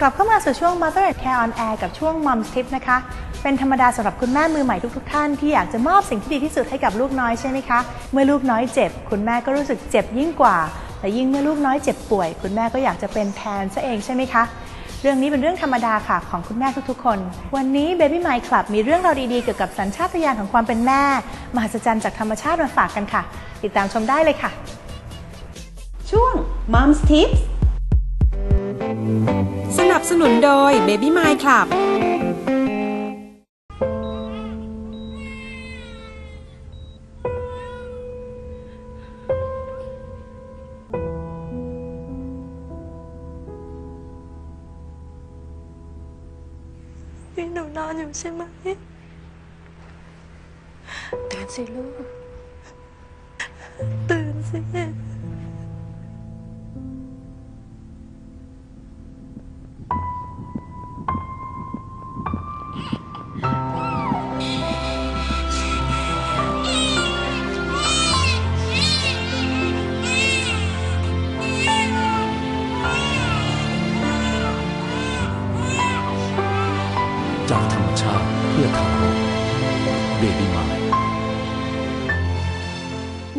กลับเข้ามาสู่ช่วง Mother and Care on Air กับช่วง Mom's Tip นะคะ เป็นธรรมดาสำหรับคุณแม่มือใหม่ทุกๆท่านที่อยากจะมอบสิ่งที่ดีที่สุดให้กับลูกน้อยใช่ไหมคะ เมื่อลูกน้อยเจ็บ คุณแม่ก็รู้สึกเจ็บยิ่งกว่า และยิ่งเมื่อลูกน้อยเจ็บป่วย คุณแม่ก็อยากจะเป็นแทนซะเองใช่ไหมคะ เรื่องนี้เป็นเรื่องธรรมดาค่ะของคุณแม่ทุกๆ คน วันนี้ Baby My Club มีเรื่องราวดีๆเกี่ยวกับสัญชาตญาณของความเป็นแม่ มหัศจรรย์จากธรรมชาติมาฝากกันค่ะ ติดตามชมได้เลยค่ะ ช่วง Mom's Tips นับสนุนโดย Baby My Club นี่หนูนอนอยู่ใช่ไหมตื่นสิลูก ตื่นสิ จากธรรมชาติเพื่อทารกเบบี้มาย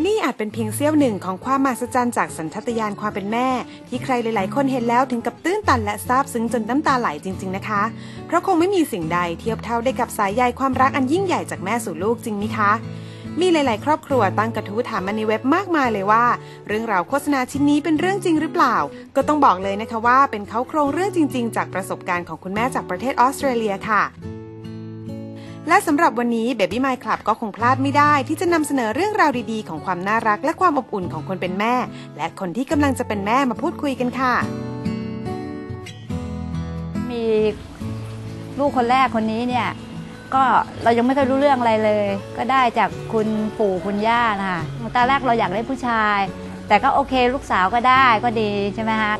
นี่อาจเป็นเพียงเสี้ยวหนึ่งของความมหัศจรรย์จากสัญชาตญาณความเป็นแม่ ที่ใครหลาย ๆ คนเห็นแล้วถึงกับตื้นตันและซาบซึ้งจนน้ำตาไหลจริง ๆ นะคะ เพราะคงไม่มีสิ่งใดเทียบเท่าได้กับสายใยความรักอันยิ่งใหญ่จากแม่สู่ลูกจริงไหมคะ มีหลาย ๆ ครอบครัวตั้งกระทู้ถามมาในเว็บมากมายเลยว่า เรื่องราวโฆษณาชิ้นนี้เป็นเรื่องจริงหรือเปล่า ก็ต้องบอกเลยนะคะว่าเป็นเขาโครงเรื่องจริง ๆ จากประสบการณ์ของคุณแม่จากประเทศออสเตรเลียค่ะและสำหรับวันนี้ Baby My Club ก็คงพลาดไม่ได้ ที่จะนำเสนอเรื่องราวดีๆ ของความน่ารักและความอบอุ่นของคนเป็นแม่ และคนที่กำลังจะเป็นแม่มาพูดคุยกันค่ะ มีลูกคนแรกคนนี้เนี่ย ก็เรายังไม่เคยรู้เรื่องอะไรเลย ก็ได้จากคุณปู่คุณย่านะคะตอนแรกเราอยากได้ผู้ชาย แต่ก็โอเคลูกสาวก็ได้ก็ดีใช่ไหมฮะ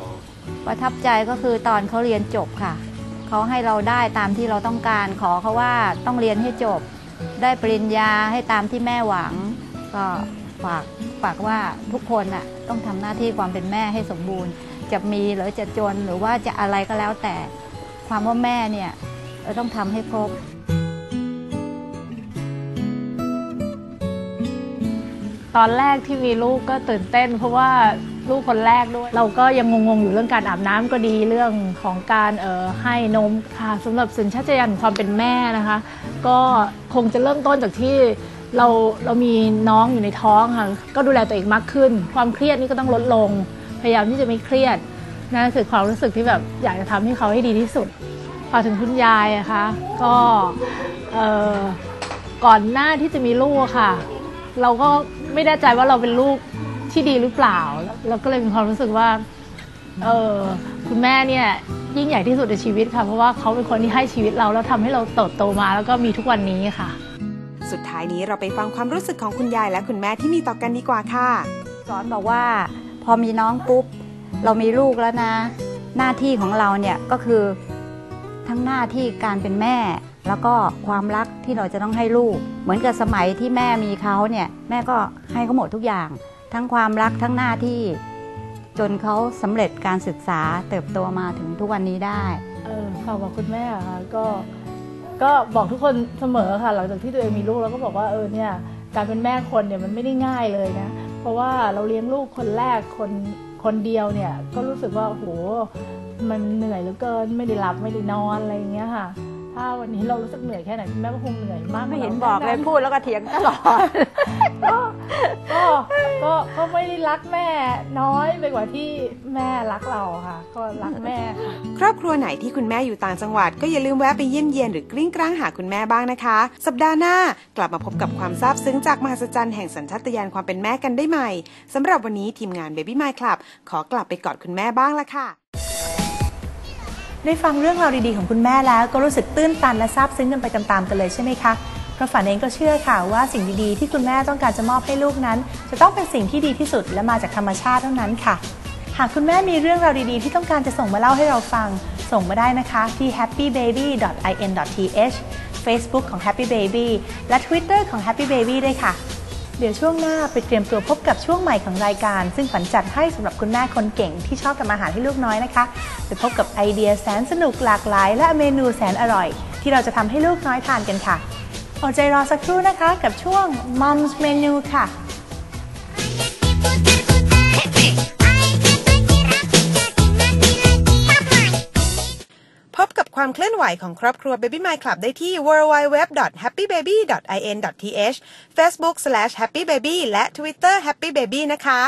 ประทับใจก็คือตอนเขาเรียนจบค่ะเขาให้เราได้ตามที่เราต้องการขอเขาว่าต้องเรียนให้จบ ได้ปริญญาให้ตามที่แม่หวัง ก็ฝากฝากว่าทุกคนน่ะต้องทำหน้าที่ความเป็นแม่ให้สมบูรณ์ จะมีหรือจะจนหรือว่าจะอะไรก็แล้วแต่ความว่าแม่เนี่ยเราต้องทำให้ครบ ตอนแรกที่มีลูกก็ตื่นเต้น เพราะว่าลูกคนแรกด้วย เราก็ยังงงๆอยู่เรื่องการอาบน้ำก็ดีเรื่องของการเอ่อให้นมค่ะสำหรับสัญชาตญาณความเป็นแม่นะคะ ก็คงจะเริ่มต้นจากที่เราเรามีน้องอยู่ในท้องค่ะก็ดูแลตัวเองมากขึ้น ความเครียดนี่ก็ต้องลดลง พยายามที่จะไม่เครียดนั่นคือความรู้สึกที่แบบอยากจะทำให้เขาให้ดีที่สุดพอถึงคุณยายอะคะก็เอ่อก่อนหน้าที่จะมีลูกค่ะ เราก็ ไม่แน่ใจว่าเราเป็นลูกที่ดีหรือเปล่าเราก็เลยมีความรู้สึกว่าเออคุณแม่เนี่ยยิ่งใหญ่ที่สุดในชีวิตค่ะ เพราะว่าเขาเป็นคนที่ให้ชีวิตเราแล้วทำให้เราเติบโตมาแล้วก็มีทุกวันนี้ค่ะ สุดท้ายนี้เราไปฟังความรู้สึกของคุณยายและคุณแม่ที่มีต่อกันดีกว่าค่ะ สอนบอกว่าพอมีน้องปุ๊บ เรามีลูกแล้วนะ หน้าที่ของเราเนี่ยก็คือทั้งหน้าที่การเป็นแม่ แล้วก็ความรักที่เราจะต้องให้ลูก เหมือนกับสมัยที่แม่มีเขาเนี่ยแม่ก็ให้เขาหมดทุกอย่าง ทั้งความรักทั้งหน้าที่ จนเขาสำเร็จการศึกษาเติบโตมาถึงทุกวันนี้ได้เออฝาบอกคุณแม่ค่ะก็ก็บอกทุกคนเสมอค่ะ หลังจากที่ตัวเองมีลูกแล้วก็บอกว่าเออเนี่ยการเป็นแม่คนเนี่ยมันไม่ได้ง่ายเลยนะ เพราะว่าเราเลี้ยงลูกคนแรกคนคนเดียวเนี่ยก็รู้สึกว่าโหมันเหนื่อยเหลือเกินไม่ได้หลับไม่ได้นอนอะไรอย่างเงี้ยค่ะ ถ้าวันนี้เรารู้สึกเหนื่อยแค่ไหนคุณแม่ก็คงเหนื่อยมากไม่เห็นว่าราบอกเลยแน่พูดแล้วก็เถียงตลอดก็ก็ก็ก็ไม่ได้รักแม่น้อยไปกว่าที่แม่รักเราค่ะ ก็รักแม่ค่ะครอบครัวไหนที่คุณแม่อยู่ต่างจังหวัด ก็อย่าลืมแวะไปเยี่ยมเยียนหรือกลิ้งกลางหาคุณแม่บ้างนะคะ สัปดาห์หน้ากลับมาพบกับความซาบซึ้งจากมหัศจรรย์แห่งสัญชาตญาณความเป็นแม่กันได้ใหม่สำหรับวันนี้ทีมงาน Baby My Club ขอกลับไปกอดคุณแม่บ้างละค่ะ ได้ฟังเรื่องราวดีๆของคุณแม่แล้วก็รู้สึกตื้นตันและซาบซึ้งกันไปตามๆกันเลยใช่ไหมคะเพราะฝันเองก็เชื่อค่ะว่าสิ่งดีๆที่คุณแม่ต้องการจะมอบให้ลูกนั้น จะต้องเป็นสิ่งที่ดีที่สุดและมาจากธรรมชาติเท่านั้นค่ะ หากคุณแม่มีเรื่องราวดีๆ ที่ต้องการจะส่งมาเล่าให้เราฟัง ส่งมาได้นะคะที่ happybaby.in.th Facebook ของ Happy Baby และ Twitter ของ Happy Baby ด้วยค่ะ เดี๋ยวช่วงหน้าไปเตรียมตัวพบกับช่วงใหม่ของรายการ ซึ่งฝันจัดให้สำหรับคุณแม่คนเก่งที่ชอบทำอาหารให้ลูกน้อยนะคะ ไปพบกับไอเดียแสนสนุกหลากหลาย และเมนูแสนอร่อย ที่เราจะทำให้ลูกน้อยทานกันค่ะอดใจรอสักครู่นะคะ กับช่วง Mom's Menu ค่ะ ความเคลื่อนไหวของครอบครัว Baby My Club ได้ที่ www.happybaby.in.th Facebook/happybaby และ Twitter happybaby นะคะ